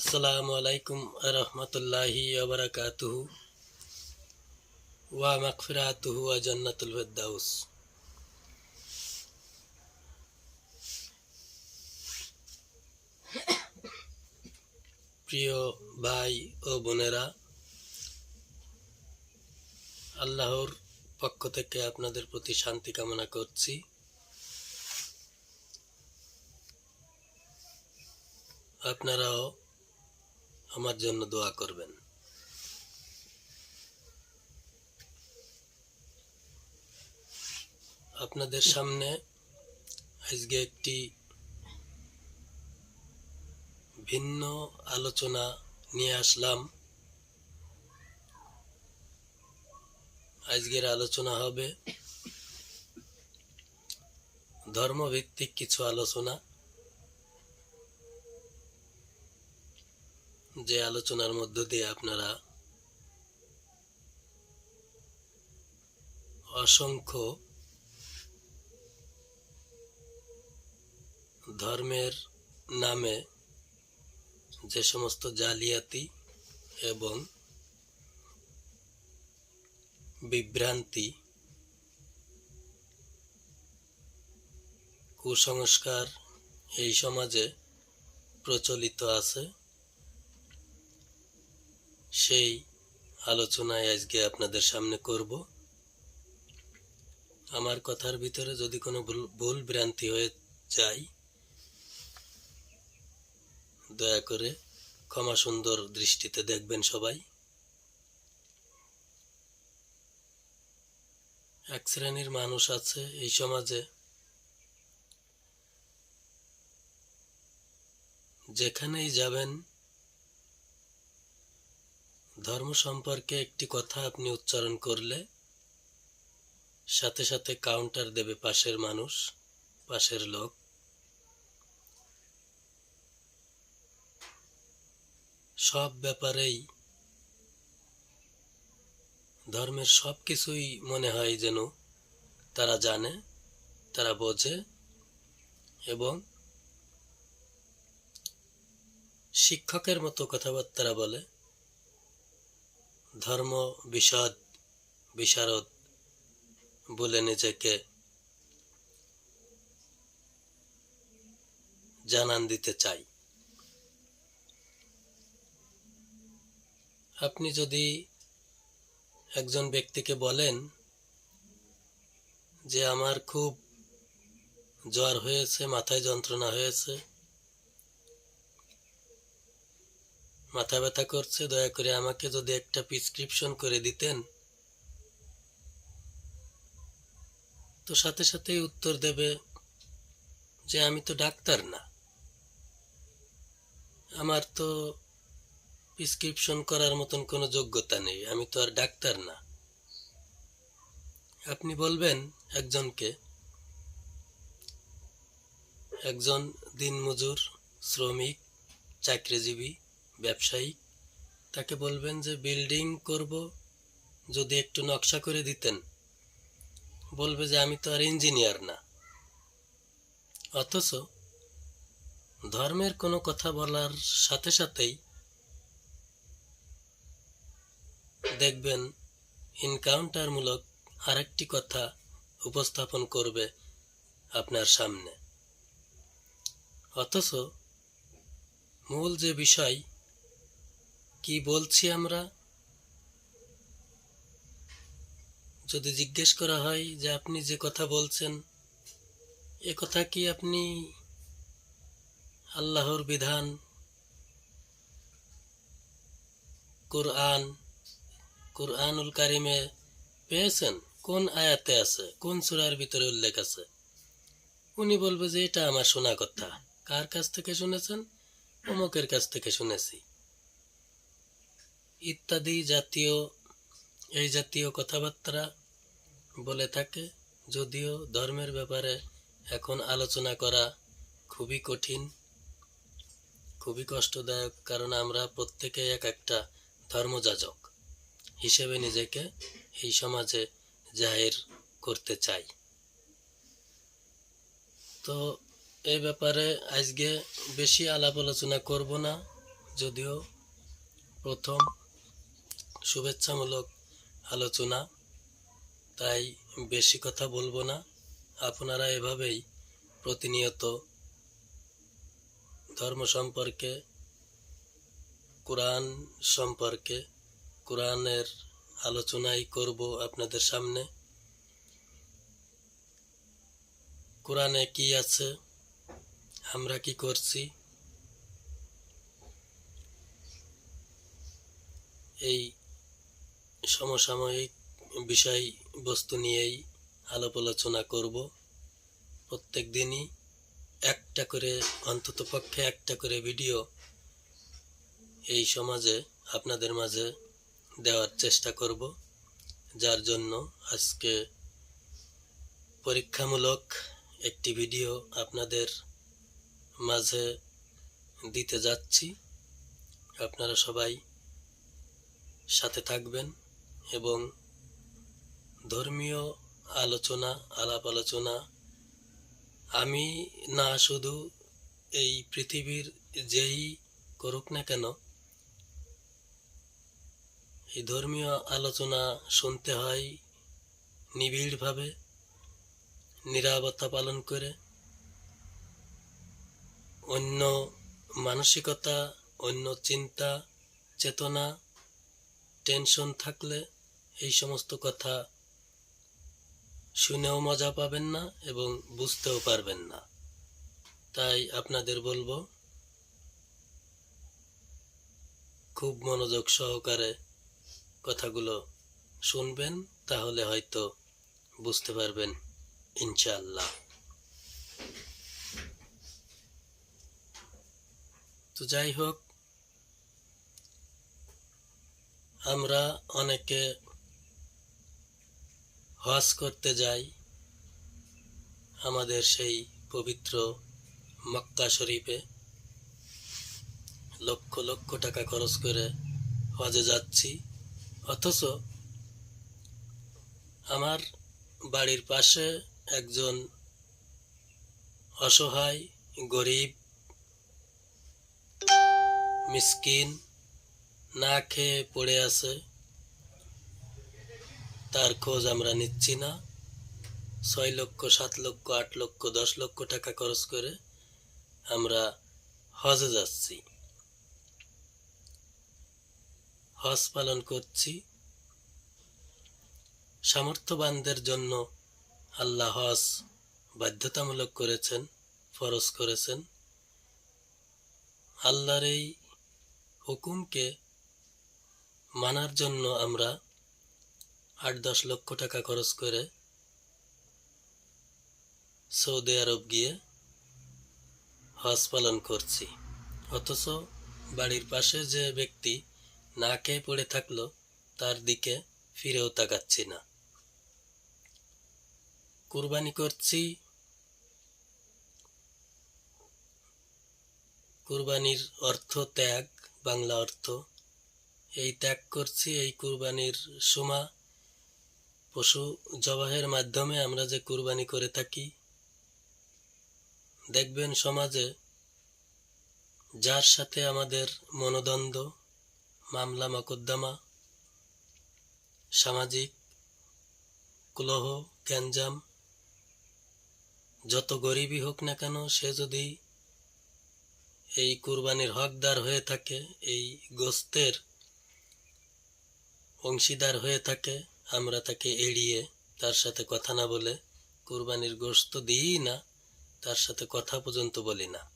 আসসালামু আলাইকুম রহমতুল্লাহি ওবরাকাতুহু ওয়া মাগফিরাতুহু ওয়া জান্নাতুল ফিরদাউস। প্রিয় ভাই ও বোনেরা, আল্লাহর পক্ষ থেকে আপনাদের প্রতি শান্তি কামনা করছি। আপনারাও আমার জন্য দোয়া করবেন। আপনাদের সামনে আজকে একটি ভিন্ন আলোচনা নিয়ে আসলাম। আজকের আলোচনা হবে ধর্মভিত্তিক কিছু আলোচনা। যে আলোচনার মধ্য দিয়ে আপনারা অসংখ্য ধর্মের নামে যে সমস্ত জালিয়াতি এবং বিভ্রান্তি, কুসংস্কার এই সমাজে প্রচলিত আছে। সেই আলোচনায় আজকে আপনাদের সামনে করব। আমার কথার ভিতরে যদি কোনো ভুল- ভ্রান্তি হয়ে যায়, দয়া করে ক্ষমা সুন্দর দৃষ্টিতে দেখবেন সবাই। এক শ্রেণির মানুষ আছে এই সমাজে, যেখানেই যাবেন ধর্ম সম্পর্কে একটি কথা আপনি উচ্চারণ করলে সাথে সাথে কাউন্টার দেবে পাশের মানুষ, পাশের লোক। সব ব্যাপারেই ধর্মের সব কিছুই মনে হয় যেন তারা জানে, তারা বোঝে এবং শিক্ষকের মতো কথাবার্তা বলে। ধর্ম বিশদ বিশারদ বলে নিজেকে জানান দিতে চাই। আপনি যদি একজন ব্যক্তিকে বলেন যে, আমার খুব জ্বর হয়েছে, মাথায় যন্ত্রণা হয়েছে মাথা ব্যথা করছে, দয়া করে আমাকে যদি একটা প্রেসক্রিপশন করে দিতেন। তো সাথে সাথেই উত্তর দেবে যে আমি তো ডাক্তার না। আমার তো প্রেসক্রিপশন করার মতন কোনো যোগ্যতা নেই, আমি তো আর ডাক্তার না। আপনি বলবেন একজনকে, একজন দিনমজুর, শ্রমিক, চাকরিজীবী ব্যবসায়ী, তাকে বলবেন যে, বিল্ডিং করব যদি একটু নকশা করে দিতেন। বলবে যে, আমি তো আর ইঞ্জিনিয়ার না। অথচ ধর্মের কোনো কথা বলার সাথে সাথেই দেখবেন ইনকাউন্টারমূলক আরেকটি কথা উপস্থাপন করবে আপনার সামনে। অথচ মূল যে বিষয় কি বলছি আমরা? যদি জিজ্ঞেস করা হয় যে আপনি যে কথা বলছেন, এ কথা কি আপনি আল্লাহর বিধান, কোরআন, কোরআনুল কারিমে পেয়েছেন? কোন আয়াতে আছে? কোন সূরার ভিতরে উল্লেখ আছে? উনি বলবে যে এটা আমার শোনা কথা। কার কাছ থেকে শুনেছেন? অমুকের কাছ থেকে শুনেছি। ইত্যাদি জাতীয়, এই জাতীয় কথাবার্তা বলে থাকে। যদিও ধর্মের ব্যাপারে এখন আলোচনা করা খুবই কঠিন, খুবই কষ্টদায়ক, কারণ আমরা প্রত্যেকে এক একটা ধর্মযাজক হিসেবে নিজেকে এই সমাজে জাহির করতে চাই। তো এই ব্যাপারে আজকে বেশি আলাপ আলোচনা করব না, যদিও প্রথম শুভেচ্ছামূলক আলোচনা। তাই বেশি কথা বলব না। আপনারা এভাবেই প্রতিনিয়ত ধর্ম সম্পর্কে, কোরআন সম্পর্কে, কোরআনের আলোচনাই করব আপনাদের সামনে। কোরআনে কি আছে? আমরা কি করছি? এই সমসাময়িক বিষয়বস্তু নিয়েই আলাপ আলোচনা করব। প্রত্যেক দিনই একটা করে, অন্তত পক্ষে একটা করে ভিডিও এই সমাজে, আপনাদের মাঝে দেওয়ার চেষ্টা করব, যার জন্য আজকে পরীক্ষামূলক একটি ভিডিও আপনাদের মাঝে দিতে যাচ্ছি। আপনারা সবাই সাথে থাকবেন। এবং ধর্মীয় আলোচনা, আলাপ আলোচনা, আমি না শুধু এই পৃথিবীর যেই করুক না কেন, এই ধর্মীয় আলোচনা শুনতে হয় নিবিড়ভাবে, নিরাপত্তা পালন করে। অন্য মানসিকতা, অন্য চিন্তা, চেতনা, টেনশন থাকলে এই সমস্ত কথা শুনেও মজা পাবেন না এবং বুঝতেও পারবেন না। তাই আপনাদের বলব, খুব মনোযোগ সহকারে কথাগুলো শুনবেন, তাহলে হয়তো বুঝতে পারবেন, ইনশাআল্লাহ। তো যাই হোক, আমরা অনেকে হজ করতে যাই, আমাদের সেই পবিত্র মক্কা শরীফে লক্ষ লক্ষ টাকা খরচ করে হজে যাচ্ছি। অথচ আমার বাড়ির পাশে একজন অসহায়, গরিব, মিসকিন না খেয়ে পড়ে আছে। তার খোঁজ আমরা নিচ্ছি না। ছয় লক্ষ, সাত লক্ষ, আট লক্ষ, দশ লক্ষ টাকা খরচ করে আমরা হজে যাচ্ছি। হজ পালন করছি। সামর্থ্যবানদের জন্য আল্লাহ হজ বাধ্যতামূলক করেছেন, ফরজ করেছেন। আল্লাহর এই হুকুমকে মানার জন্য আমরা আট দশ লক্ষ টাকা খরচ করে সৌদি আরব গিয়ে হজ পালন করছি। অথচ বাড়ির পাশে যে ব্যক্তি না খেয়ে পড়ে থাকল, তার দিকে ফিরেও তাকাচ্ছি না। কুরবানি করছি, কুরবানির অর্থ ত্যাগ, বাংলা অর্থ। এই ত্যাগ করছি, এই কুরবানির সমা পশু জবাহের মাধ্যমে আমরা যে কুরবানি করে থাকি, দেখবেন সমাজে যার সাথে আমাদের মনোদ্বন্দ্ব, মামলা, মকদ্দমা, সামাজিক কলহ, গ্যাঞ্জাম, যত গরিবই হোক না কেন, সে যদি এই কুরবানির হকদার হয়ে থাকে, এই গোস্তের অংশীদার হয়ে থাকে আমরা তাকে এড়িয়ে তার সাথে কথা না বলে কুরবানির গোস্ত দিই না, তার সাথে কথা পর্যন্ত বলি না।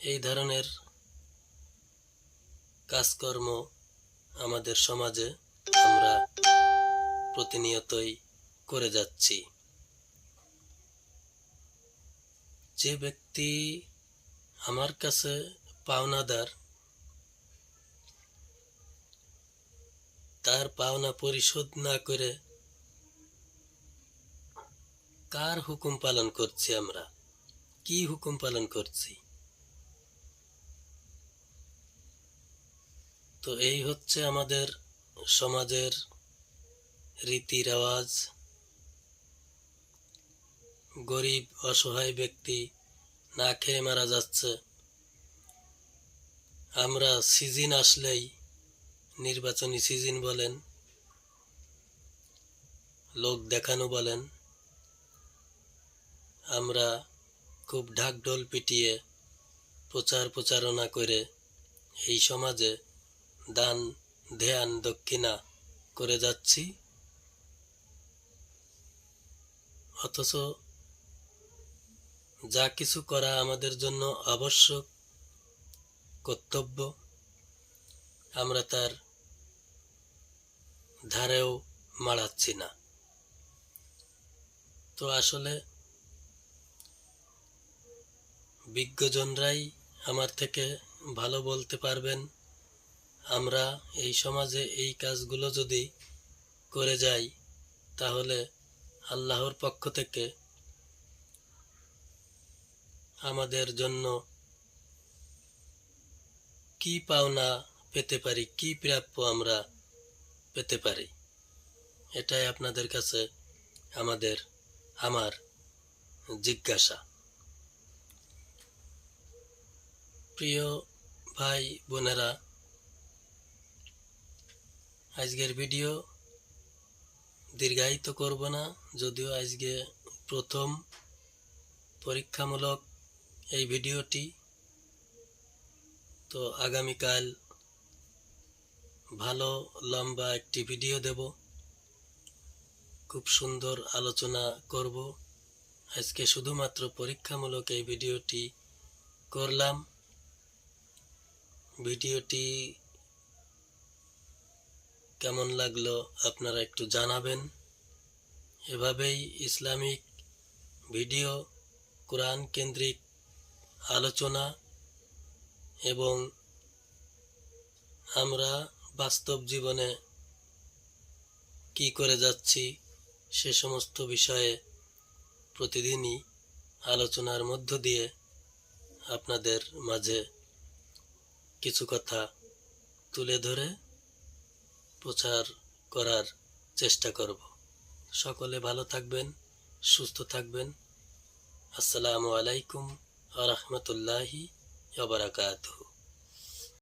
এই ধরনের কাজকর্ম আমাদের সমাজে আমরা প্রতিনিয়তই করে যাচ্ছি। যে ব্যক্তি আমার কাছে পাওনাদার তার পাওনা পরিশোধ না করে কার হুকুম পালন করছি আমরা? কি হুকুম পালন করছি? তো এই হচ্ছে আমাদের সমাজের রীতি রেওয়াজ গরিব, অসহায় ব্যক্তি না খেয়ে মারা যাচ্ছে। আমরা সিজন আসলেই নির্বাচনী সিজন বলেন, লোক দেখানো বলেন, আমরা খুব ঢাকঢোল পিটিয়ে প্রচার প্রচারণা করে এই সমাজে দান, ধ্যান, দক্ষিণা করে যাচ্ছি। অথচ যা কিছু করা আমাদের জন্য আবশ্যক, কর্তব্য, আমরা তার ধারেও মাড়াচ্ছি না। তো আসলে বিজ্ঞজনরাই আমার থেকে ভালো বলতে পারবেন। আমরা এই সমাজে এই কাজগুলো যদি করে যাই, তাহলে আল্লাহর পক্ষ থেকে আমাদের জন্য কি পাওনা পেতে পারি, কি প্রাপ্য আমরা পেতে পারি। এটাই আপনাদের কাছে আমাদের, আমার জিজ্ঞাসা। প্রিয় ভাই, বোনেরা, আজকের ভিডিও দীর্ঘায়িত করব না, যদিও আজকে প্রথম পরীক্ষামূলক এই ভিডিওটি। তো আগামীকাল ভালো, লম্বা একটি ভিডিও দেব। খুব সুন্দর আলোচনা করব। আজকে শুধুমাত্র পরীক্ষামূলক এই ভিডিওটি করলাম। ভিডিওটি কেমন লাগল আপনারা একটু জানাবেন। এভাবেই ইসলামিক ভিডিও কোরআন কেন্দ্রিক আলোচনা এবং আমরা বাস্তব জীবনে কি করে যাচ্ছি সে সমস্ত বিষয়ে প্রতিদিনই আলোচনার মধ্য দিয়ে আপনাদের মাঝে কিছু কথা তুলে ধরে প্রচার করার চেষ্টা করব। সকলে ভালো থাকবেন, সুস্থ থাকবেন। আসসালামু আলাইকুম আ রহমতুল্লাহি বারাকাতুহু।